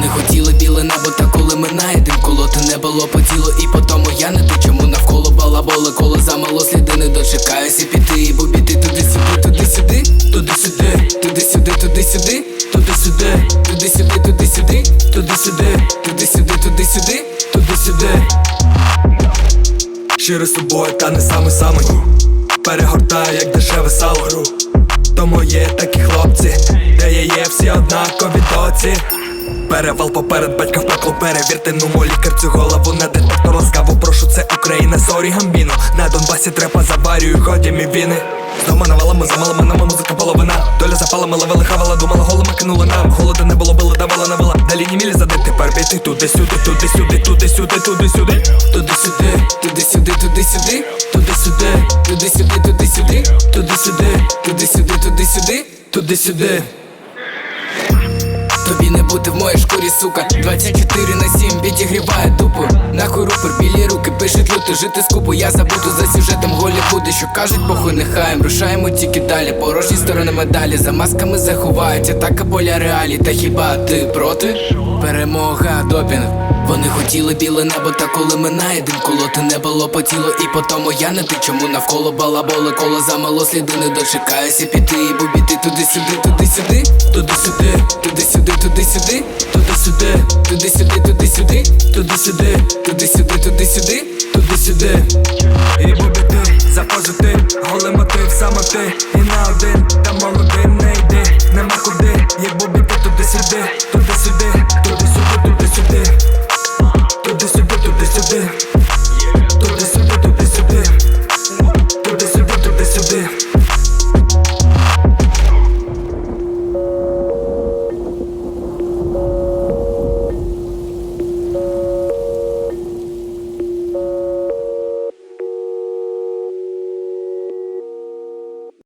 Не хотіли біле небо, та коли минає дим коло ти не було по тіло і по тому я не ти чому навколо балаболи коло замало сліди не дочекаюся піти і побіти туди сюди, туди сюди, туди сюди, туди сюди, туди сюди, туди сюди, туди сюди, туди сюди, туди сюди, туди сюди, туди сюди, туди сюди. Щиро собою, та не саме саме Перегортаю, як дешеве сало Тому є такі хлопці, де я є всі однакові доці Перевал поперед батька в пекло перевірте. Нуму лікар цю голову на детектор ласкаво прошу це Україна, сорі гамбіно На Донбасі трепа заварюю, ходім і віни. Дома навала, ми замала, ми нама музика половина. Доля запала, ми ловили, хавала, думала, голими кинули нам. Голоду не було, били, давала, навела. На лінії мілі зади, тепер бійти туди-сюди, туди-сюди, туди-сюди, туди-сюди. Туди сюди, туди сюди, туди сюди, туди сюди, туди сюди, Тобі не бути в моїй шкурі, сука. 24 на 7 відігріває дупу. Нахуй рупор, білі руки, пишуть лути, жити скупу Я забуду за сюжетом Голлівуду Що кажуть, похуй нехай. Рушаємо тільки далі. Порожні сторони медалі, за масками заховають атака поля реалі, та хіба ти проти? Перемога, допінг вони хотіли біле небо, та коли минає дим коло ти небо лопотіло і потому я не ти чому навколо балаболи коло замало сліди. Не дочекаюся піти і бубіти туди-сюди, туди-сюди, туди-сюди, туди-сюди, туди-сюди, туди-сюди, туди-сюди, туди-сюди, туди-сюди, туди-сюди, туди-сюди, туди-сюди, і бубіти, запожити, голий ти саме ти. І на один, там молодий не йди, нема куди, як бубіти туди-сюди, туди-сюди.